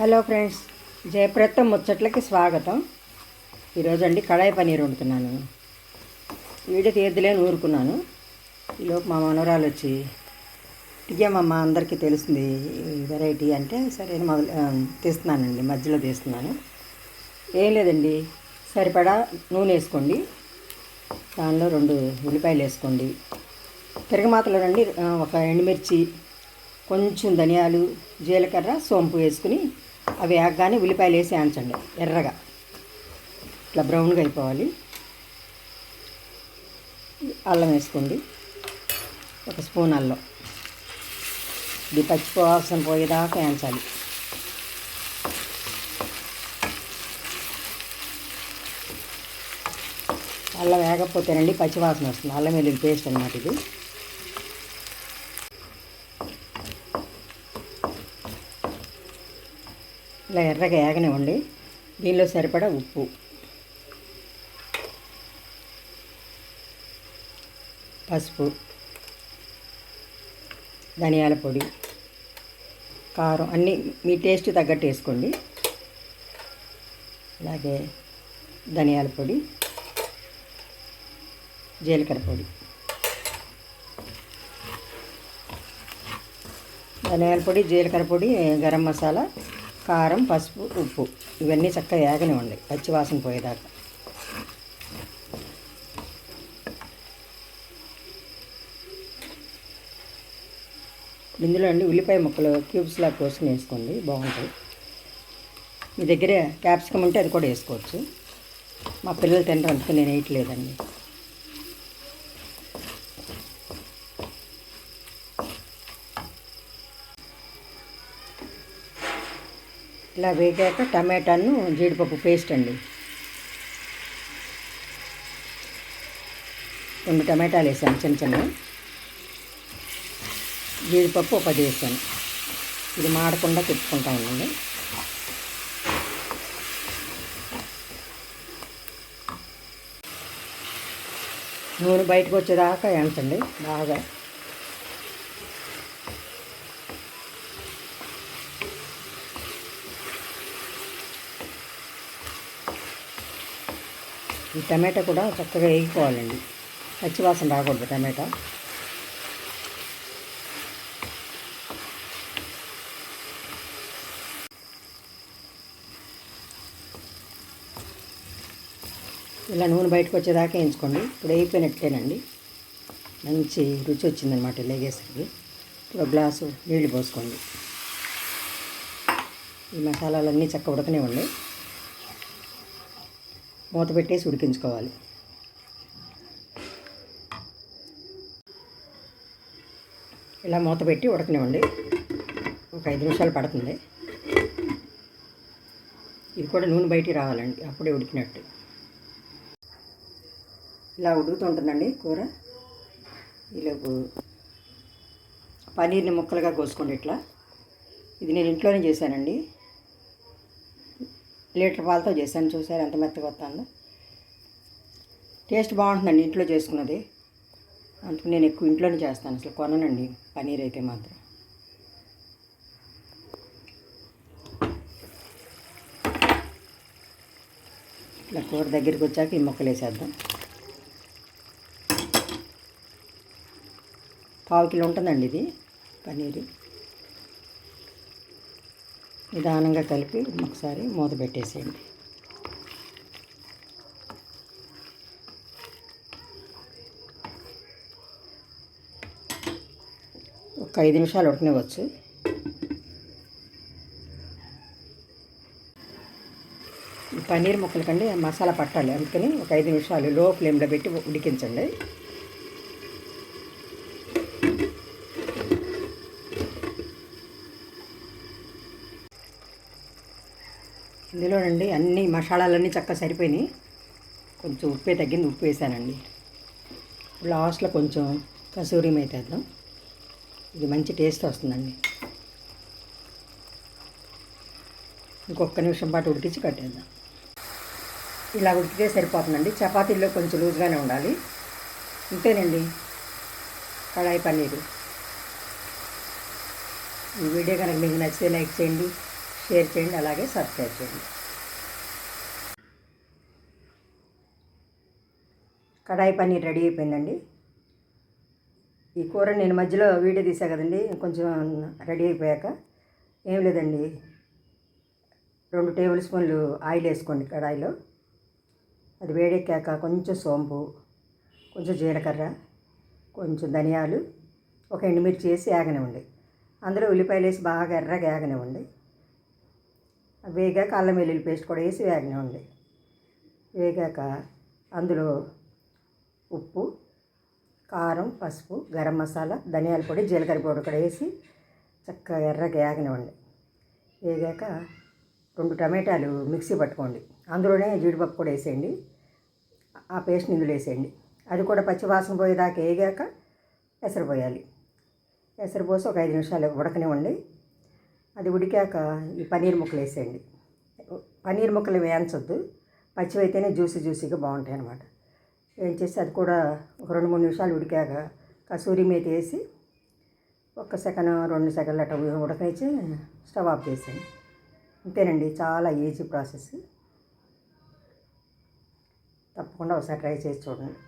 Hello friends జయప్రతం ముచ్చట్లకి స్వాగతం. ఈరోజు అండి కడాయి పనీర్ వండుతున్నాను. వీడియో తీయద్దులేని ఊరుకున్నాను. ఈలోపు మా మనవరాలు వచ్చి తీయమమ్మ అందరికీ తెలుస్తుంది వెరైటీ అంటే సరే మొదలు తీస్తున్నానండి మధ్యలో తీస్తున్నాను. ఏం లేదండి సరిపడా నూనె వేసుకోండి. దానిలో రెండు ఉల్లిపాయలు వేసుకోండి. తిరగమాతలో రండి ఒక ఎండుమిర్చి కొంచెం ధనియాలు జీలకర్ర సోంపు వేసుకుని అవి వేగగానే ఉల్లిపాయలు వేసి ఆంచండి ఎర్రగా. ఇట్లా బ్రౌన్గా అయిపోవాలి. అల్లం వేసుకోండి. ఒక స్పూన్ అల్లం. ఇది పచ్చిపోవాల్సిన పోయేదాకా వేయించాలి. అల్లం వేగకపోతేనండి పచ్చివాసన వస్తుంది. అల్లం వెల్లుల్లి పేస్ట్ అనమాట ఇది. ఇలా ఎర్రగా ఏగనివ్వండి. దీనిలో సరిపడా ఉప్పు. పసుపు. ధనియాల పొడి. కారం అన్నీ మీ టేస్ట్ తగ్గట్టు వేసుకోండి. అలాగే ధనియాల పొడి. జీలకర్ర పొడి. ధనియాల పొడి జీలకర్ర పొడి గరం మసాలా. కారం పసుపు ఉప్పు. ఇవన్నీ చక్కగా ఏగనివ్వండి. పచ్చి పచ్చివాసన పోయేదాకా. ఇందులో అండి ఉల్లిపాయ ముక్కలు క్యూబ్స్లా కోసుకుని వేసుకోండి. బాగుంటుంది మీ దగ్గర క్యాప్సికమ్ ఉంటే అది కూడా వేసుకోవచ్చు. మా పిల్లలు తినరు అందుకే నేను వేయట్లేదండి. ఇలా వేగాక టమాటాను జీడిపప్పు పేస్ట్ అండి. రెండు టమాటాలు వేసాను చిన్న చిన్న జీడిపప్పు ఒక పది వేసాను. ఇది మాడకుండా తిప్పుకుంటా ఉండండి. నూనె బయటకు వచ్చేదాకా ఎంచండి బాగా. ఈ టమాటా కూడా చక్కగా వేగిపోవాలండి పచ్చివాసన రాకూడదు టమాటా. ఇలా నూనె బయటకు వచ్చేదాకా వేయించుకోండి. ఇప్పుడు వేయిపోయినట్లేనండి మంచి రుచి వచ్చిందనమాట లేగేసరికి. ఇప్పుడు ఒక గ్లాసు నీళ్ళు పోసుకోండి. ఈ మసాలాలన్నీ చక్క ఉడకనివ్వండి. మూత పెట్టేసి ఉడికించుకోవాలి. ఇలా మూత పెట్టి ఉడకనివ్వండి. ఒక ఐదు నిమిషాలు పడుతుంది. ఇది కూడా నూనె బయటికి రావాలండి అప్పుడే ఉడికినట్టు. ఇలా ఉడుకుతుంటుందండి కూర. ఈలోపు పన్నీర్ని ముక్కలుగా కోసుకోండి ఇట్లా. ఇది నేను ఇంట్లోనే చేశానండి. లీటర్ పాలతో చేశాను. చూసారు ఎంత మెత్తగా వస్తుందో. టేస్ట్ బాగుంటుందండి ఇంట్లో చేసుకున్నది. అందుకు నేను ఎక్కువ ఇంట్లోనే చేస్తాను. అసలు కొననండి. పనీర్ అయితే మాత్రం. ఇట్లా కూర దగ్గరికి వచ్చాక ఈ ముక్కలు వేసేద్దాం. పావు కిలో ఉంటుందండి ఇది పన్నీరు నిదానంగా కలిపి ఒకసారి మూత పెట్టేసేయండి. ఒక ఐదు నిమిషాలు ఉడకనివ్వచ్చు. పన్నీర్ ముక్కల కండి మసాలా పట్టాలి అందుకని ఒక ఐదు నిమిషాలు లో ఫ్లేమ్లో పెట్టి ఉడికించండి. ఇందులోనండి అన్ని మసాలాలన్నీ చక్కగా సరిపోయినాయి. కొంచెం ఉప్పే తగ్గింది ఉప్పు వేసానండి. లాస్ట్లో కొంచెం కసూరి మేతేద్దాం ఇది మంచి టేస్ట్ వస్తుందండి. ఇంకొక నిమిషం పాటు ఉడికించి కట్టేద్దాం. ఇలా ఉడికితే సరిపోతుందండి. చపాతీల్లో కొంచెం లూజ్గానే ఉండాలి. ఇంతేనండి కడాయి పన్నీరు. ఈ వీడియో కనుక మీకు నచ్చితే లైక్ చేయండి. షేర్ చేయండి అలాగే సబ్స్క్రైబ్ చేయండి. కడాయి పన్నీర్ రెడీ అయిపోయిందండి. ఈ కూర నేను మధ్యలో వీడియో తీసా కదండి కొంచెం రెడీ అయిపోయాక. ఏం లేదండి రెండు టేబుల్ స్పూన్లు ఆయిల్ వేసుకోండి కడాయిలో. అది వేడెక్కాక కొంచెం సోంపు కొంచెం జీలకర్ర కొంచెం ధనియాలు ఒక ఎండుమిర్చి వేసి ఏగనివ్వండి అందులో ఉల్లిపాయలు వేసి బాగా ఎర్రగా ఆగనివ్వండి. వేగాక అల్లం వెల్లుల్లి పేస్ట్ కూడా వేసి వేగనివ్వండి వేగాక అందులో ఉప్పు కారం పసుపు గరం మసాలా ధనియాల పొడి జీలకర్ర పొడి కూడా వేసి చక్కగా ఎర్రగా వేగనివ్వండి. వేగాక రెండు టమాటాలు మిక్సీ పట్టుకోండి. అందులోనే జీడిపప్పు కూడా వేసేయండి. ఆ పేస్ట్ ఇందులో వేసేయండి. అది కూడా పచ్చివాసన పోయేదాకా వేగాక ఎసరు పోయాలి ఎసరు పోసి ఒక ఐదు నిమిషాలు ఉడకనివ్వండి. అది ఉడికాక ఈ పన్నీర్ ముక్కలు వేసేయండి. పన్నీర్ ముక్కలు వేయించొద్దు. పచ్చివైతేనే జ్యూసీ జ్యూసీగా బాగుంటాయి అనమాట ఏం చేసి అది కూడా ఒక రెండు మూడు నిమిషాలు ఉడికాక కసూరి మీద వేసి ఒక్క సెకండ్ రెండు సెకండ్లు అట్లా ఉడకనిచ్చి స్టవ్ ఆఫ్ చేసేయండి. అంతేనండి చాలా ఈజీ ప్రాసెస్. తప్పకుండా ఒకసారి ట్రై చేసి చూడండి.